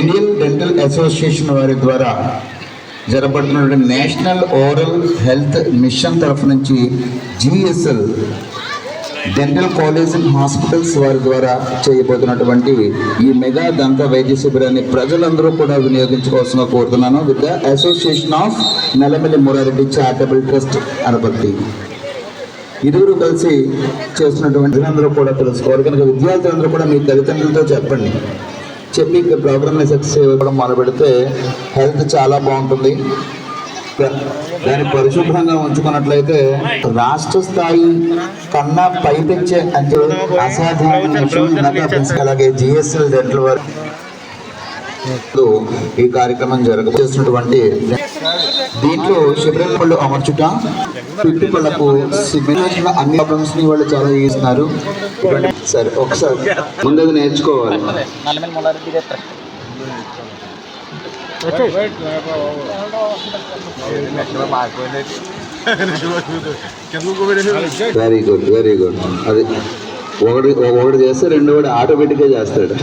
Indian dental association వారి ద్వారా జరపడుతున్నటువంటి నేషనల్ ఓరల్ హెల్త్ మిషన్ తరఫు నుంచి GSL dental college and hospitals వారి ద్వారా చేయబోతున్నటువంటి ఈ మెగా దంత వైద్య శిబిరాన్ని ప్రజలందరూ కూడా వినియోగించుకోవాల్సిన కోరుతున్నాను with the association of Nallamalli Murareddy charitable trust Anaparthi ఇరువురు కలిసి చేస్తున్నటువంటి అందరూ కూడా తెలుసుకోవాలి. కనుక విద్యార్థులందరూ కూడా మీ తల్లిదండ్రులతో చెప్పండి. చెప్పి ప్రోగ్రామ్ని సక్సెస్ ఇవ్వడం మొదలు పెడితే హెల్త్ చాలా బాగుంటుంది. దాన్ని పరిశుభ్రంగా ఉంచుకున్నట్లయితే రాష్ట్ర స్థాయి కన్నా పైపెచ్చే అంటే అసాధారణ విషయం అలాగే జిఎస్ఎల్ డెంటల్ వరకు ఈ కార్యక్రమం జరగబోతున్నటువంటి దీంట్లో శిబిరం వాళ్ళు అమర్చుట పిట్టి పళ్ళకు శిబిరంలో అన్ని ప్రాబ్లమ్స్ని వాళ్ళు చాలా చేస్తున్నారు. సరే ఒకసారి. ముందు నేర్చుకోవాలి. వెరీ గుడ్ వెరీ గుడ్ అది ఒకటి ఒకటి చేస్తే రెండు కూడా ఆటోమేటిక్గా చేస్తాడు.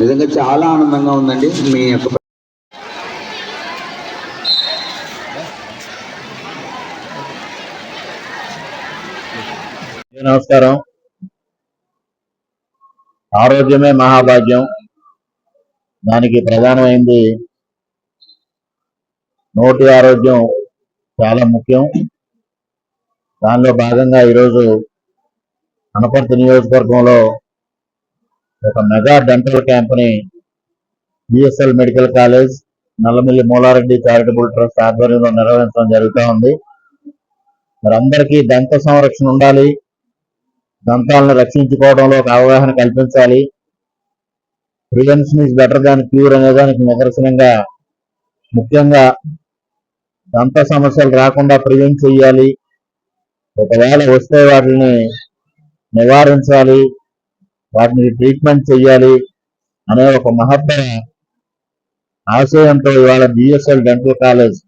నిజంగా చాలా ఆనందంగా ఉందండి మీ యొక్క నమస్కారం. ఆరోగ్యమే మహాభాగ్యం. దానికి ప్రధానమైంది నోటి ఆరోగ్యం చాలా ముఖ్యం. దానిలో భాగంగా ఈరోజు అనపర్తి నియోజకవర్గంలో ఒక mega dental క్యాంప్ని BSL medical college Nallamilli Mulareddy charitable trust ఆధ్వర్యంలో నిర్వహించడం జరుగుతూ ఉంది. మరి అందరికీ దంత సంరక్షణ ఉండాలి. దంతాలను రక్షించుకోవడంలో ఒక అవగాహన కల్పించాలి. Prevention is better than cure అనే దానికి నిదర్శనంగా ముఖ్యంగా దంత సమస్యలు రాకుండా ప్రివెంట్ చేయాలి ఒకవేళ వస్తే వాటిని నివారించాలి. వాటిని ట్రీట్మెంట్ చేయాలి అనే ఒక మహత్తర ఆశయంతో ఇవాళ BSL dental college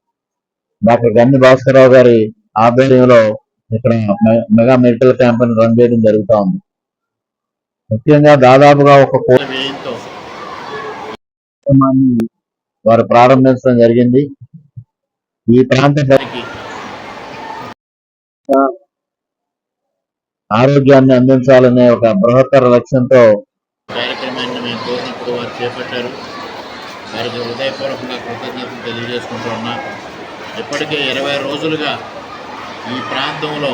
doctor Ganni Bhaskara Rao గారి ఆధ్వర్యంలో ఇక్కడ మె- మెగా మెడికల్ క్యాంపెయిన్ రన్ చేయడం జరుగుతూ ఉంది. ముఖ్యంగా దాదాపుగా ఒక కోటి వ్యయంతో వారు ప్రారంభించడం జరిగింది. ఈ ప్రాంతం ప్రజలకి ఆరోగ్యాన్ని అందించాలనే ఒక బృహత్తర లక్ష్యంతో కార్యక్రమాన్ని మేము కోరినప్పుడు వారు చేపట్టారు. వారికి హృదయపూర్వకంగా కృతజ్ఞతలు తెలియజేసుకుంటూ ఉన్నా ఇప్పటికే ఇరవై రోజులుగా ఈ ప్రాంతంలో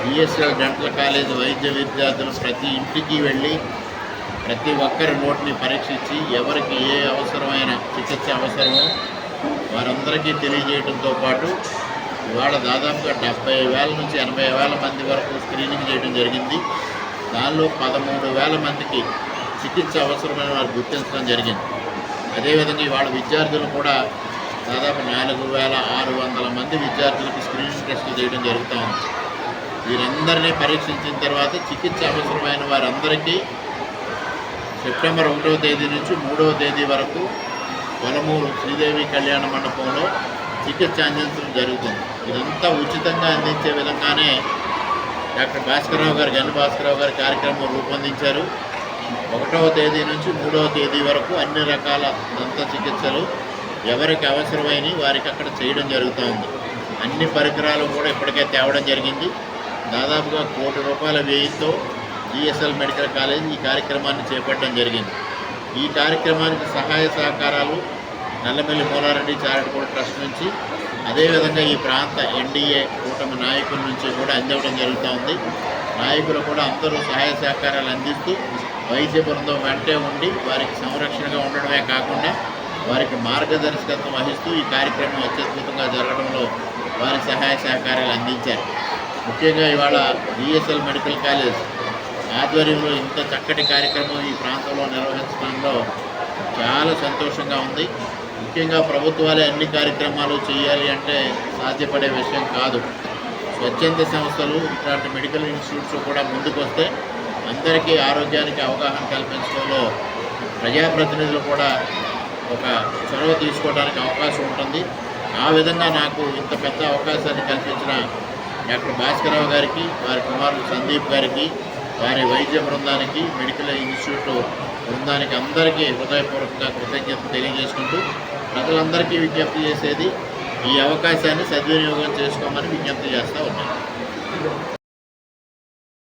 బిఎస్ఎల్ డెంటల్ కాలేజ్ వైద్య విద్యార్థులు ప్రతి ఇంటికి వెళ్ళి ప్రతి ఒక్కరి నోటిని పరీక్షించి ఎవరికి ఏ అవసరమైన వారందరికీ తెలియజేయడంతో పాటు ఇవాళ దాదాపుగా డెబ్బై వేల నుంచి ఎనభై వేల మంది వరకు స్క్రీనింగ్ చేయడం జరిగింది. దానిలో పదమూడు వేల మందికి చికిత్స అవసరమైన వారు గుర్తించడం జరిగింది. అదేవిధంగా ఇవాళ విద్యార్థులు కూడా దాదాపు నాలుగు వేల ఆరు వందల మంది విద్యార్థులకు స్క్రీనింగ్ టెస్టులు చేయడం జరుగుతూ ఉంది. వీరందరినీ పరీక్షించిన తర్వాత చికిత్స అవసరమైన వారందరికీ సెప్టెంబర్ ఒకటవ తేదీ నుంచి మూడవ తేదీ వరకు పొలమూరు శ్రీదేవి కళ్యాణ మండపంలో చికిత్స అందించడం జరుగుతుంది. ఇదంతా ఉచితంగా అందించే విధంగానే డాక్టర్ భాస్కరరావు గారు గని భాస్కరరావు గారి కార్యక్రమం రూపొందించారు. ఒకటవ తేదీ నుంచి మూడవ తేదీ వరకు అన్ని రకాల దంత చికిత్సలు ఎవరికి అవసరమైనవి వారికి అక్కడ చేయడం జరుగుతూ ఉంది. అన్ని పరికరాలు కూడా ఇప్పటికే తేవడం జరిగింది. దాదాపుగా కోటి రూపాయల వ్యయంతో జిఎస్ఎల్ మెడికల్ కాలేజ్ ఈ కార్యక్రమాన్ని చేపట్టడం జరిగింది. ఈ కార్యక్రమానికి సహాయ సహకారాలు నల్లమల్లి పోలారెడ్డి చారిటబుల్ ట్రస్ట్ నుంచి అదేవిధంగా ఈ ప్రాంత ఎన్డీఏ కూటమి నాయకుల నుంచి కూడా అందివ్వడం జరుగుతూ ఉంది. నాయకులు కూడా అందరూ సహాయ సహకారాలు అందిస్తూ వైద్య బృందం వెంటే ఉండి వారికి సంరక్షణగా ఉండడమే కాకుండా వారికి మార్గదర్శకత్వం వహిస్తూ ఈ కార్యక్రమం అత్యద్భుతంగా జరగడంలో వారి సహాయ సహకారాలు అందించారు. ముఖ్యంగా ఇవాళ బిఎస్ఎల్ మెడికల్ కాలేజ్ ఆధ్వర్యంలో ఇంత చక్కటి కార్యక్రమం ఈ ప్రాంతంలో నిర్వహించడంలో చాలా సంతోషంగా ఉంది. ముఖ్యంగా ప్రభుత్వాలే అన్ని కార్యక్రమాలు చేయాలి అంటే సాధ్యపడే విషయం కాదు. స్వచ్ఛంద సంస్థలు ఇట్లాంటి మెడికల్ ఇన్స్టిట్యూట్స్ కూడా ముందుకు వస్తే అందరికీ ఆరోగ్యానికి అవగాహన కల్పించడంలో ప్రజాప్రతినిధులు కూడా ఒక చొరవ తీసుకోవడానికి అవకాశం ఉంటుంది. ఆ విధంగా నాకు ఇంత పెద్ద అవకాశాన్ని కల్పించిన డాక్టర్ భాస్కరరావు గారికి వారి కుమారుడు సందీప్ గారికి వారి వైద్య బృందానికి మెడికల్ ఇన్స్టిట్యూట్ బృందానికి అందరికీ హృదయపూర్వకంగా కృతజ్ఞత తెలియజేసుకుంటూ ప్రజలందరికీ విజ్ఞప్తి చేసేది ఈ అవకాశాన్ని సద్వినియోగం చేసుకోమని విజ్ఞప్తి చేస్తూ ఉన్నాను.